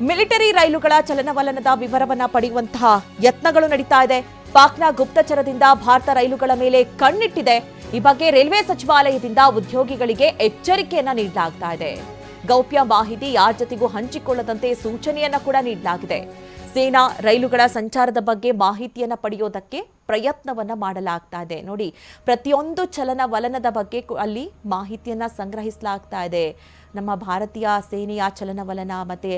Military ರೈಲುಗಳ ಚಲನವಲನದ ವಿವರವನ್ನ ಪಡೆಯುವಂತಹ ಯತ್ನಗಳು ನಡೀತಾ ಇದೆ. ಪಾಕ್ನ ಗುಪ್ತಚರದಿಂದ ಭಾರತ ರೈಲುಗಳ ಮೇಲೆ ಕಣ್ಣಿಟ್ಟಿದೆ. ಈ ಬಗ್ಗೆ ರೈಲ್ವೆ ಸಚಿವಾಲಯದಿಂದ ಉದ್ಯೋಗಿಗಳಿಗೆ ಎಚ್ಚರಿಕೆಯನ್ನ ನೀಡಲಾಗ್ತಾ ಇದೆ. ಗೌಪ್ಯ ಮಾಹಿತಿ ಯಾರ ಜೊತೆಗೂ ಹಂಚಿಕೊಳ್ಳದಂತೆ ಸೂಚನೆಯನ್ನ ಕೂಡ ನೀಡಲಾಗಿದೆ. ಸೇನಾ ರೈಲುಗಳ ಸಂಚಾರದ ಬಗ್ಗೆ ಮಾಹಿತಿಯನ್ನು ಪಡೆಯೋದಕ್ಕೆ ಪ್ರಯತ್ನವನ್ನು ಮಾಡಲಾಗ್ತಾ ಇದೆ. ನೋಡಿ, ಪ್ರತಿಯೊಂದು ಚಲನವಲನದ ಬಗ್ಗೆ ಅಲ್ಲಿ ಮಾಹಿತಿಯನ್ನು ಸಂಗ್ರಹಿಸಲಾಗ್ತಾ ಇದೆ. ನಮ್ಮ ಭಾರತೀಯ ಸೇನೆಯ ಚಲನವಲನ ಮತ್ತು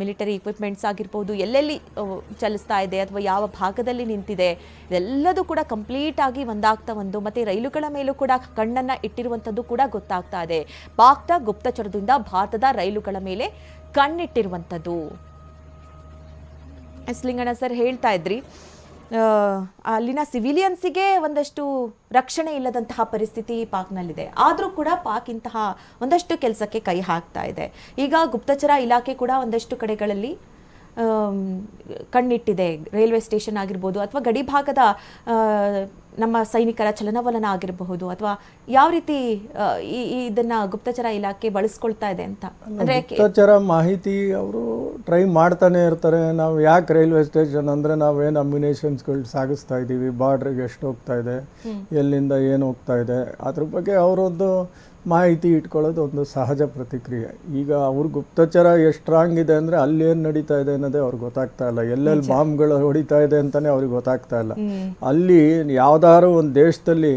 ಮಿಲಿಟರಿ ಇಕ್ವಿಪ್ಮೆಂಟ್ಸ್ ಆಗಿರ್ಬೋದು, ಎಲ್ಲೆಲ್ಲಿ ಚಲಿಸ್ತಾ ಇದೆ ಅಥವಾ ಯಾವ ಭಾಗದಲ್ಲಿ ನಿಂತಿದೆ, ಇದೆಲ್ಲದೂ ಕೂಡ ಕಂಪ್ಲೀಟಾಗಿ ಒಂದಾಗ್ತಾ ಒಂದು ಮತ್ತು ರೈಲುಗಳ ಮೇಲೂ ಕೂಡ ಕಣ್ಣನ್ನು ಇಟ್ಟಿರುವಂಥದ್ದು ಕೂಡ ಗೊತ್ತಾಗ್ತಾ ಇದೆ. ಪಾಕ್ತ ಗುಪ್ತಚರದಿಂದ ಭಾರತದ ರೈಲುಗಳ ಮೇಲೆ ಕಣ್ಣಿಟ್ಟಿರುವಂಥದ್ದು. ಎಸ್ ಲಿಂಗಣ್ಣ ಸರ್ ಹೇಳ್ತಾ ಇದ್ರಿ. ಅಲ್ಲಿನ ಸಿವಿಲಿಯನ್ಸಿಗೆ ಒಂದಷ್ಟು ರಕ್ಷಣೆ ಇಲ್ಲದಂತಹ ಪರಿಸ್ಥಿತಿ ಪಾಕ್ನಲ್ಲಿದೆ. ಆದರೂ ಕೂಡ ಪಾಕ್ ಇಂತಹ ಒಂದಷ್ಟು ಕೆಲಸಕ್ಕೆ ಕೈ ಹಾಕ್ತಾ ಇದೆ. ಈಗ ಗುಪ್ತಚರ ಇಲಾಖೆ ಕೂಡ ಒಂದಷ್ಟು ಕಡೆಗಳಲ್ಲಿ ಕಣ್ಣಿಟ್ಟಿದೆ. ರೈಲ್ವೆ ಸ್ಟೇಷನ್ ಆಗಿರ್ಬೋದು ಅಥವಾ ಗಡಿ ಭಾಗದ ಆ, ನಮ್ಮ ಸೈನಿಕರ ಚಲನವಲನ ಆಗಿರಬಹುದು ಅಥವಾ ಯಾವ ರೀತಿ ಈ ಇದನ್ನ ಗುಪ್ತಚರ ಇಲಾಖೆ ಬಳಸ್ಕೊಳ್ತಾ ಇದೆ ಅಂತ? ಅಂದ್ರೆ ಗುಪ್ತಚರ ಮಾಹಿತಿ ಅವರು ಟ್ರೈ ಮಾಡ್ತಾನೆ ಇರ್ತಾರೆ. ನಾವು ಯಾಕೆ ರೈಲ್ವೆ ಸ್ಟೇಷನ್ ಅಂದ್ರೆ ನಾವೇನು ಅಮ್ಯುನೇಷನ್ಸ್ಗಳು ಸಾಗಿಸ್ತಾ ಇದ್ದೀವಿ ಬಾರ್ಡ್ರಿಗೆ ಎಷ್ಟು ಹೋಗ್ತಾ ಇದೆ ಎಲ್ಲಿಂದ ಏನು ಹೋಗ್ತಾ ಇದೆ ಅದ್ರ ಬಗ್ಗೆ ಅವರೊಂದು ಮಾಹಿತಿ ಇಟ್ಕೊಳ್ಳೋದು ಒಂದು ಸಹಜ ಪ್ರತಿಕ್ರಿಯೆ. ಈಗ ಅವ್ರ ಗುಪ್ತಚರ ಎಷ್ಟು ಸ್ಟ್ರಾಂಗ್ ಇದೆ ಅಂದರೆ ಅಲ್ಲಿ ಏನು ನಡೀತಾ ಇದೆ ಅನ್ನೋದೇ ಅವ್ರಿಗೆ ಗೊತ್ತಾಗ್ತಾ ಇಲ್ಲ. ಎಲ್ಲೆಲ್ಲಿ ಬಾಂಬ್ಗಳು ಹೊಡಿತಾ ಇದೆ ಅಂತಲೇ ಅವ್ರಿಗೆ ಗೊತ್ತಾಗ್ತಾ ಇಲ್ಲ. ಅಲ್ಲಿ ಯಾವ್ದಾದ್ರು ಒಂದು ದೇಶದಲ್ಲಿ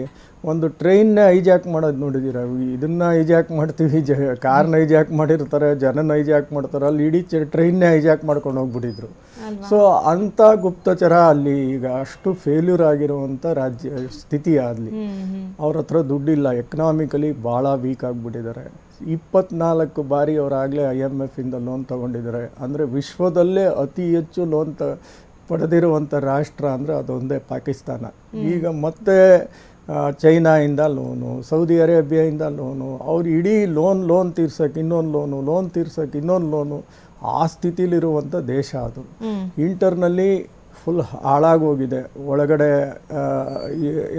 ಒಂದು ಟ್ರೈನ್ನ ಹೈಜಾಕ್ ಮಾಡೋದು ನೋಡಿದ್ದೀರ ಇದನ್ನ ಹೈಜಾಕ್ ಮಾಡ್ತೀವಿ ಜ ಕಾರ್ನ ಹೈಜಾಕ್ ಮಾಡಿರ್ತಾರೆ ಜನನ ಹೈಜಾಕ್ ಮಾಡ್ತಾರೆ ಅಲ್ಲಿ ಇಡೀ ಟ್ರೈನ್ನೇ ಹೈಜಾಕ್ ಮಾಡ್ಕೊಂಡು ಹೋಗ್ಬಿಟ್ಟಿದ್ರು. ಸೊ ಅಂಥ ಗುಪ್ತಚರ ಅಲ್ಲಿ ಈಗ ಅಷ್ಟು ಫೇಲ್ಯೂರ್ ಆಗಿರುವಂಥ ರಾಜ್ಯ ಸ್ಥಿತಿ ಆಗಲಿ. ಅವ್ರ ಹತ್ರ ದುಡ್ಡಿಲ್ಲ ಎಕನಾಮಿಕಲಿ ಭಾಳ ವೀಕ್ ಆಗಿಬಿಟ್ಟಿದ್ದಾರೆ. ಇಪ್ಪತ್ನಾಲ್ಕು ಬಾರಿ ಅವರಾಗಲೇ ಐ ಎಂ ಎಫಿಂದ ಇಂದ ಲೋನ್ ತಗೊಂಡಿದ್ದಾರೆ. ಅಂದರೆ ವಿಶ್ವದಲ್ಲೇ ಅತಿ ಹೆಚ್ಚು ಲೋನ್ ತ ಪಡೆದಿರುವಂಥ ರಾಷ್ಟ್ರ ಅಂದರೆ ಅದೊಂದೇ ಪಾಕಿಸ್ತಾನ. ಈಗ ಮತ್ತೆ ಚೈನಾಯಿಂದ ಲೋನು ಸೌದಿ ಅರೇಬಿಯಾಯಿಂದ ಲೋನು ಅವ್ರು ಇಡೀ ಲೋನ್ ಲೋನ್ ತೀರ್ಸೋಕೆ ಇನ್ನೊಂದು ಲೋನು ಲೋನ್ ತೀರ್ಸೋಕೆ ಇನ್ನೊಂದು ಲೋನು ಆ ಸ್ಥಿತಿಲಿರುವಂಥ ದೇಶ ಅದು. ಇಂಟರ್ನಲ್ಲಿ ಫುಲ್ ಹಾಳಾಗೋಗಿದೆ. ಒಳಗಡೆ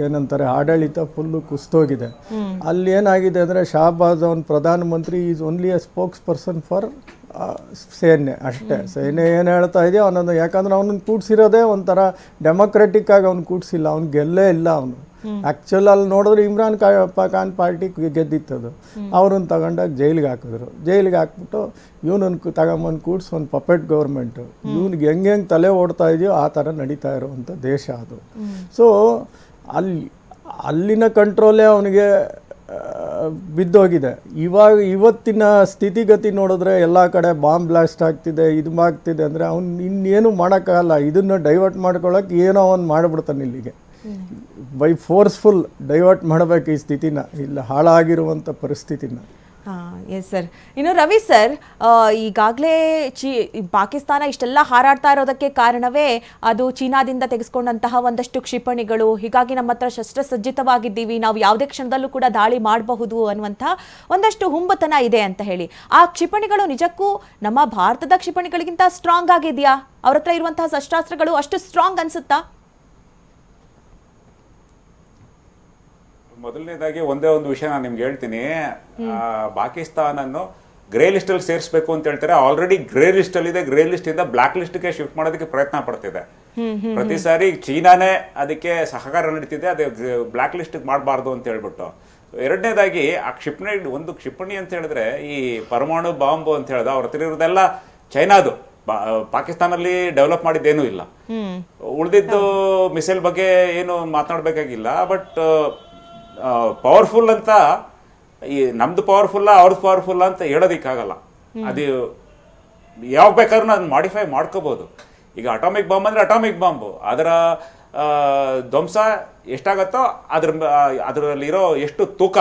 ಏನಂತಾರೆ ಆಡಳಿತ ಫುಲ್ಲು ಕುಸ್ತೋಗಿದೆ. ಅಲ್ಲಿ ಏನಾಗಿದೆ ಅಂದರೆ ಶಹಬಾಜ್ ಅವನ್ ಪ್ರಧಾನಮಂತ್ರಿ is only a spokesperson for ಸೇನೆ ಅಷ್ಟೇ. ಸೇನೆ ಏನು ಹೇಳ್ತಾ ಇದೆಯೋ ಅವನೊಂದು ಯಾಕಂದ್ರೆ ಅವನನ್ನು ಕೂಡ್ಸಿರೋದೇ ಒಂಥರ ಡೆಮೊಕ್ರೆಟಿಕ್ಕಾಗಿ ಅವ್ನು ಕೂಡ್ಸಿಲ್ಲ. ಅವ್ನು ಗೆಲ್ಲೇ ಇಲ್ಲ ಅವನು. ಆ್ಯಕ್ಚುಲ್ ಅಲ್ಲಿ ನೋಡಿದ್ರೆ ಇಮ್ರಾನ್ ಖಾನ್ ಪಾರ್ಟಿ ಗೆದ್ದಿತ್ತದು ಅವ್ರನ್ನ ತಗೊಂಡಾಗ ಜೈಲಿಗೆ ಹಾಕಿದ್ರು. ಜೈಲಿಗೆ ಹಾಕ್ಬಿಟ್ಟು ಇವನನ್ನು ತಗೊಂಬಂದು ಕೂಡ್ಸಿ ಒಂದು ಪಪೆಟ್ ಗೌರ್ಮೆಂಟು ಇವ್ನಿಗೆ ಹೆಂಗೆ ಹೆಂಗೆ ತಲೆ ಓಡ್ತಾ ಇದೆಯೋ ಆ ಥರ ನಡೀತಾ ಇರುವಂಥ ದೇಶ ಅದು. ಸೊ ಅಲ್ಲಿ ಅಲ್ಲಿನ ಕಂಟ್ರೋಲೇ ಅವನಿಗೆ ಬಿದ್ದೋಗಿದೆ. ಇವಾಗ ಇವತ್ತಿನ ಸ್ಥಿತಿಗತಿ ನೋಡಿದ್ರೆ ಎಲ್ಲ ಕಡೆ ಬಾಂಬ್ ಬ್ಲಾಸ್ಟ್ ಆಗ್ತಿದೆ ಇದು ಆಗ್ತಿದೆ ಅಂದರೆ ಅವ್ನು ಇನ್ನೇನು ಮಾಡೋಕ್ಕಾಗಲ್ಲ. ಇದನ್ನು ಡೈವರ್ಟ್ ಮಾಡ್ಕೊಳ್ಳೋಕೆ ಏನೋ ಅವ್ನು ಮಾಡಿಬಿಡ್ತಾನೆ ಇಲ್ಲಿಗೆ. ಬೈ ಫೋರ್ಸ್ಫುಲ್ ಡೈವರ್ಟ್ ಮಾಡಬೇಕು ಈ ಸ್ಥಿತಿನ, ಇಲ್ಲ ಹಾಳಾಗಿರುವಂಥ ಪರಿಸ್ಥಿತಿನ. ಎಸ್ ಸರ್ ಇನ್ನು ರವಿ ಸರ್ ಈಗಾಗಲೇ ಚೀ ಪಾಕಿಸ್ತಾನ ಇಷ್ಟೆಲ್ಲ ಹಾರಾಡ್ತಾ ಇರೋದಕ್ಕೆ ಕಾರಣವೇ ಅದು ಚೀನಾದಿಂದ ತೆಗೆಸ್ಕೊಂಡಂತಹ ಒಂದಷ್ಟು ಕ್ಷಿಪಣಿಗಳು. ಹೀಗಾಗಿ ನಮ್ಮ ಹತ್ರ ಶಸ್ತ್ರಸಜ್ಜಿತವಾಗಿದ್ದೀವಿ. ನಾವು ಯಾವುದೇ ಕ್ಷಣದಲ್ಲೂ ಕೂಡ ದಾಳಿ ಮಾಡಬಹುದು ಅನ್ನುವಂಥ ಒಂದಷ್ಟು ಹುಂಬತನ ಇದೆ ಅಂತ ಹೇಳಿ. ಆ ಕ್ಷಿಪಣಿಗಳು ನಿಜಕ್ಕೂ ನಮ್ಮ ಭಾರತದ ಕ್ಷಿಪಣಿಗಳಿಗಿಂತ ಸ್ಟ್ರಾಂಗ್ ಆಗಿದೆಯಾ? ಅವ್ರ ಹತ್ರ ಇರುವಂತಹ ಶಸ್ತ್ರಾಸ್ತ್ರಗಳು ಅಷ್ಟು ಸ್ಟ್ರಾಂಗ್ ಅನ್ಸುತ್ತಾ? ಮೊದಲನೇದಾಗಿ ಒಂದೇ ಒಂದು ವಿಷಯ ನಾನು ನಿಮ್ಗೆ ಹೇಳ್ತೀನಿ. ಆ, ಪಾಕಿಸ್ತಾನನ್ನು ಗ್ರೇ ಲಿಸ್ಟ್ ಅಲ್ಲಿ ಸೇರಿಸಬೇಕು ಅಂತ ಹೇಳ್ತಾರೆ. ಆಲ್ರೆಡಿ ಗ್ರೇ ಲಿಸ್ಟ್ ಅಲ್ಲಿ ಇದೆ. ಗ್ರೇ ಲಿಸ್ಟ್ ಇಂದ ಬ್ಲಾಕ್ ಲಿಸ್ಟ್ಗೆ ಶಿಫ್ಟ್ ಮಾಡೋದಕ್ಕೆ ಪ್ರಯತ್ನ ಪಡ್ತಿದೆ. ಪ್ರತಿ ಸಾರಿ ಚೀನಾನೇ ಅದಕ್ಕೆ ಸಹಕಾರ ನಡೀತಿದೆ. ಅದೇ ಬ್ಲಾಕ್ ಲಿಸ್ಟ್ ಮಾಡಬಾರ್ದು ಅಂತ ಹೇಳ್ಬಿಟ್ಟು. ಎರಡನೇದಾಗಿ ಆ ಕ್ಷಿಪಣಿ ಒಂದು ಕ್ಷಿಪಣಿ ಅಂತ ಹೇಳಿದ್ರೆ ಈ ಪರಮಾಣು ಬಾಂಬ್ ಅಂತ ಹೇಳಿದ ಅವ್ರ ಹತ್ರ ಇರೋದೆಲ್ಲ ಚೈನಾದು. ಪಾಕಿಸ್ತಾನಲ್ಲಿ ಡೆವಲಪ್ ಮಾಡಿದ್ದೇನೂ ಇಲ್ಲ. ಉಳಿದಿದ್ದು ಮಿಸೈಲ್ ಬಗ್ಗೆ ಏನು ಮಾತನಾಡಬೇಕಾಗಿಲ್ಲ. ಬಟ್ ಪವರ್ಫುಲ್ ಅಂತ ಈ ನಮ್ದು ಪವರ್ಫುಲ್ಲ ಅವ್ರದ್ದು ಪವರ್ಫುಲ್ ಅಂತ ಹೇಳೋದಿಕ್ಕಾಗಲ್ಲ. ಅದು ಯಾವಾಗ ಬೇಕಾದ್ರೂ ಅದನ್ನ ಮಾಡಿಫೈ ಮಾಡ್ಕೋಬಹುದು ಈಗ ಅಟಾಮಿಕ್ ಬಾಂಬ್ ಅಂದ್ರೆ ಅಟಾಮಿಕ್ ಬಾಂಬ್ ಅದರ ಧ್ವಂಸ ಎಷ್ಟಾಗತ್ತೋ ಅದ್ರ ಅದರಲ್ಲಿರೋ ಎಷ್ಟು ತೂಕ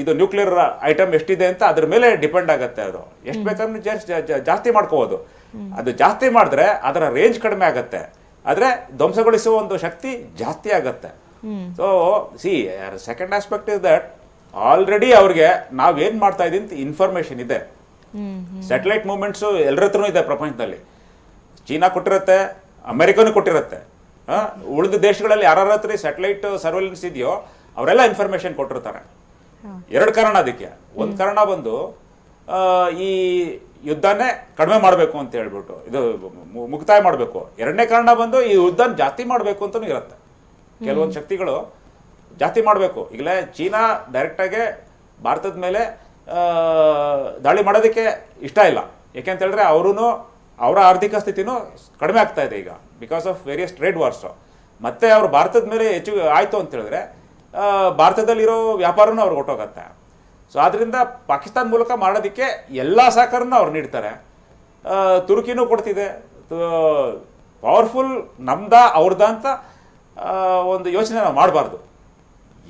ಇದು ನ್ಯೂಕ್ಲಿಯರ್ ಐಟಮ್ ಎಷ್ಟಿದೆ ಅಂತ ಅದ್ರ ಮೇಲೆ ಡಿಪೆಂಡ್ ಆಗುತ್ತೆ ಅದು. ಎಷ್ಟು ಬೇಕಾದ್ರೂ ಜಾಸ್ತಿ ಜಾಸ್ತಿ ಮಾಡ್ಕೋಬಹುದು ಅದು ಜಾಸ್ತಿ ಮಾಡಿದ್ರೆ ಅದರ ರೇಂಜ್ ಕಡಿಮೆ ಆಗತ್ತೆ. ಆದ್ರೆ ಧ್ವಂಸಗೊಳಿಸುವ ಒಂದು ಶಕ್ತಿ ಜಾಸ್ತಿ ಆಗತ್ತೆ. So see second aspect is that already ಅವ್ರಿಗೆ ನಾವ್ ಏನ್ ಮಾಡ್ತಾ ಇದೀವಿ ಅಂತ ಇನ್ಫಾರ್ಮೇಶನ್ ಇದೆ. ಸ್ಯಾಟಲೈಟ್ ಮೂವ್ಮೆಂಟ್ಸ್ ಎಲ್ಲರ ಹತ್ರನೂ ಇದೆ ಪ್ರಪಂಚದಲ್ಲಿ. ಚೀನಾ ಕೊಟ್ಟಿರುತ್ತೆ ಅಮೆರಿಕನು ಕೊಟ್ಟಿರುತ್ತೆ. ಉಳಿದ ದೇಶಗಳಲ್ಲಿ ಯಾರ ಹತ್ರ ಸ್ಯಾಟಲೈಟ್ ಸರ್ವೆಲೆನ್ಸ್ ಇದೆಯೋ ಅವರೆಲ್ಲ ಇನ್ಫಾರ್ಮೇಶನ್ ಕೊಟ್ಟಿರ್ತಾರೆ. ಎರಡು ಕಾರಣ ಅದಕ್ಕೆ. ಒಂದು ಕಾರಣ ಬಂದು ಈ ಯುದ್ಧನೇ ಕಡಿಮೆ ಮಾಡಬೇಕು ಅಂತ ಹೇಳ್ಬಿಟ್ಟು ಇದು ಮುಕ್ತಾಯ ಮಾಡಬೇಕು. ಎರಡನೇ ಕಾರಣ ಬಂದು ಈ ಯುದ್ಧನ ಜಾಸ್ತಿ ಮಾಡಬೇಕು ಅಂತಲೂ ಇರುತ್ತೆ. ಕೆಲವೊಂದು ಶಕ್ತಿಗಳು ಜಾಸ್ತಿ ಮಾಡಬೇಕು. ಈಗಲೇ ಚೀನಾ ಡೈರೆಕ್ಟಾಗಿ ಭಾರತದ ಮೇಲೆ ದಾಳಿ ಮಾಡೋದಕ್ಕೆ ಇಷ್ಟ ಇಲ್ಲ. ಯಾಕೆಂತ ಹೇಳಿದ್ರೆ ಅವರೂ ಅವರ ಆರ್ಥಿಕ ಸ್ಥಿತಿನೂ ಕಡಿಮೆ ಆಗ್ತಾ ಇದೆ ಈಗ because of various trade wars ಮತ್ತೆ ಅವರು ಭಾರತದ ಮೇಲೆ ಹೆಚ್ಚು ಆಯಿತು ಅಂತ ಹೇಳಿದ್ರೆ ಭಾರತದಲ್ಲಿರೋ ವ್ಯಾಪಾರನೂ ಅವ್ರಿಗೆ ಹೊಟ್ಟೋಗತ್ತೆ ಸೊ ಆದ್ದರಿಂದ ಪಾಕಿಸ್ತಾನ ಮೂಲಕ ಮಾಡೋದಕ್ಕೆ ಎಲ್ಲ ಸಹಕಾರನೂ ಅವ್ರು ನೀಡ್ತಾರೆ. ತುರ್ಕಿನೂ ಕೊಡ್ತಿದೆ. ಪವರ್ಫುಲ್ ನಮ್ದ ಅವ್ರದ ಅಂತ ಒಂದು ಯೋಚನೆ ನಾವು ಮಾಡಬಾರ್ದು.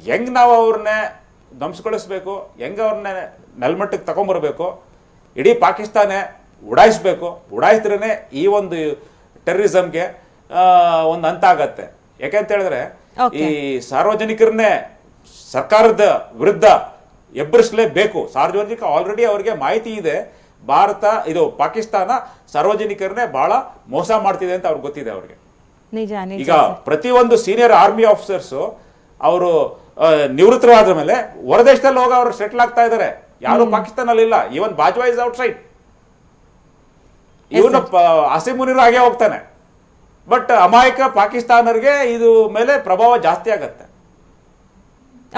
ಹೆಂಗ್ ನಾವು ಅವ್ರನ್ನೇ ಧ್ವಂಸಗೊಳಿಸ್ಬೇಕು ಹೆಂಗ್ ಅವ್ರನ್ನ ನೆಲಮಟ್ಟಕ್ಕೆ ತಗೊಂಬರ್ಬೇಕು ಇಡೀ ಪಾಕಿಸ್ತಾನ ಉಡಾಯಿಸ್ಬೇಕು ಉಡಾಯಿಸಿದ್ರೇ ಈ ಒಂದು ಟೆರರಿಸಮ್ಗೆ ಒಂದು ಹಂತ ಆಗತ್ತೆ ಯಾಕೆಂತ ಹೇಳಿದ್ರೆ ಈ ಸಾರ್ವಜನಿಕರನ್ನೇ ಸರ್ಕಾರದ ವಿರುದ್ಧ ಎಬ್ಬರಿಸಲೇಬೇಕು ಸಾರ್ವಜನಿಕ ಆಲ್ರೆಡಿ ಅವರಿಗೆ ಮಾಹಿತಿ ಇದೆ. ಭಾರತ ಇದು ಪಾಕಿಸ್ತಾನ ಸಾರ್ವಜನಿಕರನ್ನೇ ಬಹಳ ಮೋಸ ಮಾಡ್ತಿದೆ ಅಂತ ಅವ್ರಿಗೆ ಗೊತ್ತಿದೆ ಅವ್ರಿಗೆ. ನಿಜ ಈಗ ಪ್ರತಿಯೊಂದು ಸೀನಿಯರ್ ಆರ್ಮಿ ಆಫೀಸರ್ಸ್ ಅವರು ನಿವೃತ್ತರಾದ ಮೇಲೆ ಹೊರದೇಶದಲ್ಲಿ ಹೋಗಿ ಅವರು ಸೆಟ್ಲ್ ಆಗ್ತಾ ಇದ್ದಾರೆ ಯಾರು ಪಾಕಿಸ್ತಾನಲ್ಲಿ ಇಲ್ಲ ಇವನ್ ಬಾಜ್ವಾ ಇಸ್ ಔಟ್ ಸೈಡ್ ಇವನು ಅಸೀಮ್ ಮುನಿರು ಹಾಗೆ ಹೋಗ್ತಾನೆ. ಬಟ್ ಅಮಾಯಕ ಪಾಕಿಸ್ತಾನರಿಗೆ ಇದು ಮೇಲೆ ಪ್ರಭಾವ ಜಾಸ್ತಿ ಆಗತ್ತೆ.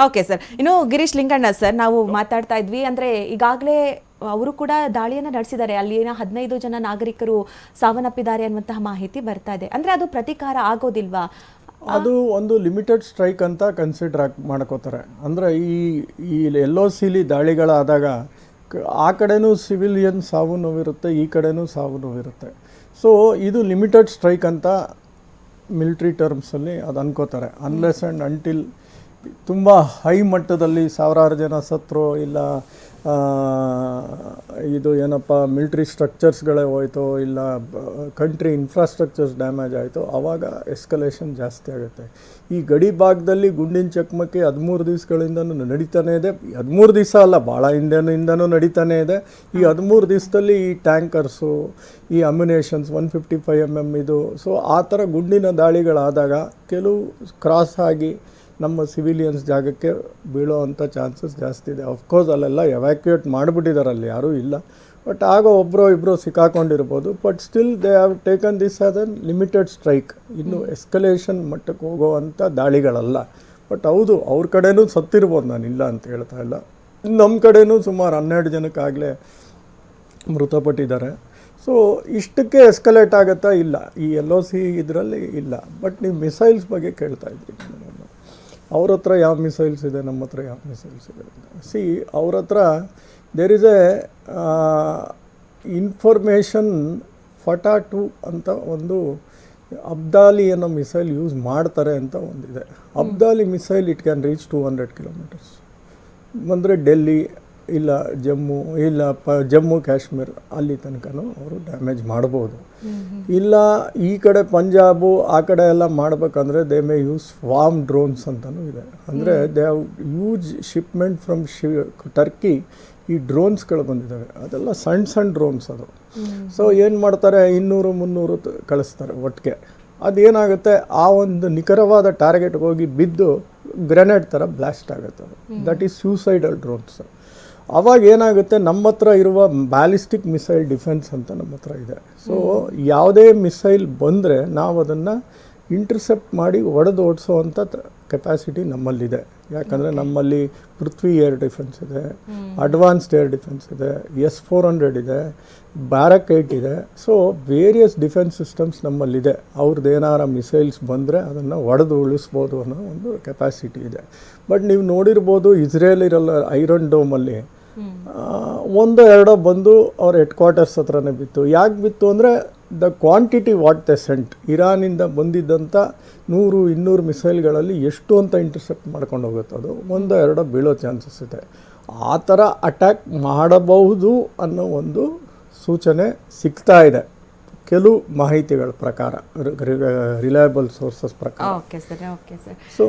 ಓಕೆ ಸರ್ ಇನ್ನು ಗಿರೀಶ್ ಲಿಂಗಣ್ಣ ಸರ್ ನಾವು ಮಾತಾಡ್ತಾ ಇದ್ವಿ. ಅಂದ್ರೆ ಈಗಾಗಲೇ ಅವರು ಕೂಡ ದಾಳಿಯನ್ನು ನಡೆಸಿದ್ದಾರೆ. ಅಲ್ಲಿನ ಹದಿನೈದು ಜನ ನಾಗರಿಕರು ಸಾವನ್ನಪ್ಪಿದ್ದಾರೆ ಅನ್ನುವಂತಹ ಮಾಹಿತಿ ಬರ್ತಾ ಇದೆ. ಅಂದ್ರೆ ಅದು ಪ್ರತೀಕಾರ ಆಗೋದಿಲ್ವಾ? ಅದು ಒಂದು ಲಿಮಿಟೆಡ್ ಸ್ಟ್ರೈಕ್ ಅಂತ ಕನ್ಸಿಡರ್ ಆಗಿ ಮಾಡ್ಕೋತಾರೆ. ಅಂದರೆ ಈ ಈ ಎಲ್ಲೋ ಸಿಲಿ ದಾಳಿಗಳಾದಾಗ ಆ ಕಡೆನೂ ಸಿವಿಲಿಯನ್ ಸಾವು ನೋವಿರುತ್ತೆ ಈ ಕಡೆನೂ ಸಾವು ನೋವಿರುತ್ತೆ ಸೊ ಇದು ಲಿಮಿಟೆಡ್ ಸ್ಟ್ರೈಕ್ ಅಂತ ಮಿಲಿಟ್ರಿ ಟರ್ಮ್ಸಲ್ಲಿ ಅದು ಅನ್ಕೋತಾರೆ. ಅನ್ಲೆಸ್ ಆ್ಯಂಡ್ ಅಂಟಿಲ್ ತುಂಬ ಹೈ ಮಟ್ಟದಲ್ಲಿ ಸಾವಿರಾರು ಜನ ಸತ್ರು ಇಲ್ಲ ಇದು ಏನಪ್ಪ, ಮಿಲ್ಟ್ರಿ ಸ್ಟ್ರಕ್ಚರ್ಸ್ಗಳೇ ಹೋಯ್ತು, ಇಲ್ಲ ಕಂಟ್ರಿ ಇನ್ಫ್ರಾಸ್ಟ್ರಕ್ಚರ್ಸ್ ಡ್ಯಾಮೇಜ್ ಆಯಿತು ಆವಾಗ ಎಸ್ಕಲೇಷನ್ ಜಾಸ್ತಿ ಆಗುತ್ತೆ. ಈ ಗಡಿ ಭಾಗದಲ್ಲಿ ಗುಂಡಿನ ಚಕಮಕಿ ಹದಿಮೂರು ದಿವಸಗಳಿಂದನೂ ನಡೀತಾನೆ ಇದೆ. ಹದಿಮೂರು ದಿವಸ ಅಲ್ಲ, ಭಾಳ ಹಿಂದಿನಿಂದನೂ ನಡೀತಾನೆ ಇದೆ. ಈ ಹದಿಮೂರು ದಿವಸದಲ್ಲಿ ಈ ಟ್ಯಾಂಕರ್ಸು, ಈ ammunitions, one fifty five M M ಇದು, ಸೊ ಆ ಥರ ಗುಂಡಿನ ದಾಳಿಗಳಾದಾಗ ಕೆಲವು ಕ್ರಾಸ್ ಆಗಿ ನಮ್ಮ ಸಿವಿಲಿಯನ್ಸ್ ಜಾಗಕ್ಕೆ ಬೀಳೋ ಅಂಥ ಚಾನ್ಸಸ್ ಜಾಸ್ತಿ ಇದೆ. ಅಫ್ಕೋರ್ಸ್ ಅಲ್ಲೆಲ್ಲ ಎವ್ಯಾಕ್ಯುಯೇಟ್ ಮಾಡಿಬಿಟ್ಟಿದ್ದಾರೆ ಅಲ್ಲಿ ಯಾರೂ ಇಲ್ಲ. ಬಟ್ ಆಗ ಒಬ್ಬರು ಇಬ್ಬರು ಸಿಕ್ಕಾಕೊಂಡಿರ್ಬೋದು. But still they have taken this as an limited strike ಇನ್ನು ಎಸ್ಕಲೇಷನ್ ಮಟ್ಟಕ್ಕೆ ಹೋಗೋವಂಥ ದಾಳಿಗಳಲ್ಲ. ಬಟ್ ಹೌದು ಅವ್ರ ಕಡೆನೂ ಸತ್ತಿರ್ಬೋದು ನಾನು ಇಲ್ಲ ಅಂತ ಹೇಳ್ತಾ ಇಲ್ಲ. ನಮ್ಮ ಕಡೆನೂ ಸುಮಾರು ಹನ್ನೆರಡು ಜನಕ್ಕಾಗಲೇ ಮೃತಪಟ್ಟಿದ್ದಾರೆ. ಸೊ ಇಷ್ಟಕ್ಕೆ ಎಸ್ಕಲೇಟ್ ಆಗುತ್ತಾ ಇಲ್ಲ. ಈ ಎಲ್ ಒ ಸಿ ಇದರಲ್ಲಿ ಇಲ್ಲ. ಬಟ್ ನೀವು ಮಿಸೈಲ್ಸ್ ಬಗ್ಗೆ ಕೇಳ್ತಾ ಇದ್ರಿ ನನ್ನನ್ನು. ಅವ್ರ ಹತ್ರ ಯಾವ ಮಿಸೈಲ್ಸ್ ಇದೆ, ನಮ್ಮ ಹತ್ರ ಯಾವ ಮಿಸೈಲ್ಸ್ ಇದೆ ಸಿ ಅವ್ರ ಹತ್ರ there is a information Fatah two ಅಂತ ಒಂದು ಅಬ್ದಾಲಿ ಅನ್ನೋ ಮಿಸೈಲ್ ಯೂಸ್ ಮಾಡ್ತಾರೆ ಅಂತ ಒಂದಿದೆ. Abdali missile it can reach two hundred kilometers ಅಂದರೆ ಡೆಲ್ಲಿ ಇಲ್ಲ ಜಮ್ಮು ಇಲ್ಲ ಪ ಜಮ್ಮು ಕಾಶ್ಮೀರ ಅಲ್ಲಿ ತನಕನೂ ಅವರು ಡ್ಯಾಮೇಜ್ ಮಾಡ್ಬೋದು. ಇಲ್ಲ ಈ ಕಡೆ ಪಂಜಾಬು ಆ ಕಡೆ ಎಲ್ಲ ಮಾಡಬೇಕಂದ್ರೆ they may use form drones ಅಂತಲೂ ಇದೆ. ಅಂದರೆ they have use shipment from she Turkey ಈ ಡ್ರೋನ್ಸ್ಗಳು ಬಂದಿದ್ದಾವೆ ಅದೆಲ್ಲ ಸಣ್ಣ ಸಣ್ಣ ಡ್ರೋನ್ಸ್ ಅದು. ಸೊ ಏನು ಮಾಡ್ತಾರೆ? ಇನ್ನೂರು ಮುನ್ನೂರು ಕಳಿಸ್ತಾರೆ ಒಟ್ಟಿಗೆ. ಅದೇನಾಗುತ್ತೆ? ಆ ಒಂದು ನಿಖರವಾದ ಟಾರ್ಗೆಟ್ಗೆ ಹೋಗಿ ಬಿದ್ದು ಗ್ರೆನೇಡ್ ಥರ ಬ್ಲಾಸ್ಟ್ ಆಗುತ್ತೆ ಅದು. ದಟ್ ಈಸ್ ಸ್ಯೂಸೈಡಲ್ ಡ್ರೋನ್ಸ್ ಅವಾಗ ಏನಾಗುತ್ತೆ? ನಮ್ಮ ಹತ್ರ ಇರುವ ಬ್ಯಾಲಿಸ್ಟಿಕ್ ಮಿಸೈಲ್ ಡಿಫೆನ್ಸ್ ಅಂತ ನಮ್ಮ ಹತ್ರ ಇದೆ. ಸೊ ಯಾವುದೇ ಮಿಸೈಲ್ ಬಂದರೆ ನಾವು ಅದನ್ನು ಇಂಟರ್ಸೆಪ್ಟ್ ಮಾಡಿ ಒಡೆದು ಓಡಿಸೋ ಅಂಥ ಕೆಪಾಸಿಟಿ ನಮ್ಮಲ್ಲಿದೆ. ಯಾಕಂದರೆ ನಮ್ಮಲ್ಲಿ ಪೃಥ್ವಿ ಏರ್ ಡಿಫೆನ್ಸ್ ಇದೆ ಅಡ್ವಾನ್ಸ್ಡ್ ಏರ್ ಡಿಫೆನ್ಸ್ ಇದೆ ಎಸ್ ಫೋರ್ ಹಂಡ್ರೆಡ್ ಇದೆ ಬ್ಯಾರಕ್ ಏಟ್ ಇದೆ. ಸೊ ವೇರಿಯಸ್ ಡಿಫೆನ್ಸ್ ಸಿಸ್ಟಮ್ಸ್ ನಮ್ಮಲ್ಲಿದೆ. ಅವ್ರದ್ದು ಏನಾರ ಮಿಸೈಲ್ಸ್ ಬಂದರೆ ಅದನ್ನು ಒಡೆದು ಉಳಿಸ್ಬೋದು ಅನ್ನೋ ಒಂದು ಕೆಪಾಸಿಟಿ ಇದೆ. ಬಟ್ ನೀವು ನೋಡಿರ್ಬೋದು ಇಸ್ರೇಲ್ ಇರಲ್ಲ ಐರನ್ ಡೋಮಲ್ಲಿ ಒಂದು, ಎರಡೋ ಬಂದು ಅವ್ರ ಹೆಡ್ ಕ್ವಾರ್ಟರ್ಸ್ ಹತ್ರನೇ ಬಿತ್ತು. ಯಾಕೆ ಬಿತ್ತು ಅಂದರೆ the quantity what the sent ಇರಾನಿಂದ ಬಂದಿದ್ದಂಥ ನೂರು, ಇನ್ನೂರು ಮಿಸೈಲ್ಗಳಲ್ಲಿ ಎಷ್ಟು ಅಂತ ಇಂಟರ್ಸೆಪ್ಟ್ ಮಾಡ್ಕೊಂಡು ಹೋಗುತ್ತೆ ಅದು? ಒಂದು, ಎರಡೋ ಬೀಳೋ ಚಾನ್ಸಸ್ ಇದೆ. ಆ ಥರ ಅಟ್ಯಾಕ್ ಮಾಡಬಹುದು ಅನ್ನೋ ಒಂದು ಸೂಚನೆ ಸಿಗ್ತಾ ಇದೆ. ಕೆಲವು ಮಾಹಿತಿಗಳ ಪ್ರಕಾರ ರಿಲಯಬಲ್ ಸೋರ್ಸಸ್ ಪ್ರಕಾರ. Okay sir okay sir so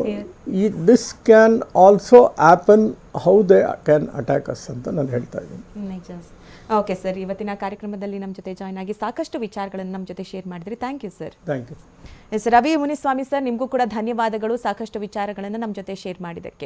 ಈ this can also happen how they can attack us ಅಂತ ನಾನು ಹೇಳ್ತಾ ಇದ್ದೀನಿ. ನಿಜ ಓಕೆ ಸರ್ ಇವತ್ತಿನ ಕಾರ್ಯಕ್ರಮದಲ್ಲಿ ನಮ್ಮ ಜೊತೆ ಜಾಯ್ನ್ ಆಗಿ ಸಾಕಷ್ಟು ವಿಚಾರಗಳನ್ನು ನಮ್ಮ ಜೊತೆ ಶೇರ್ ಮಾಡಿದ್ರಿ. Thank you sir thank you S Ravi Muniswamy sir ನಿಮಗೂ ಕೂಡ ಧನ್ಯವಾದಗಳು. ಸಾಕಷ್ಟು ವಿಚಾರಗಳನ್ನು ನಮ್ಮ ಜೊತೆ ಶೇರ್ ಮಾಡಿದ್ದಕ್ಕೆ.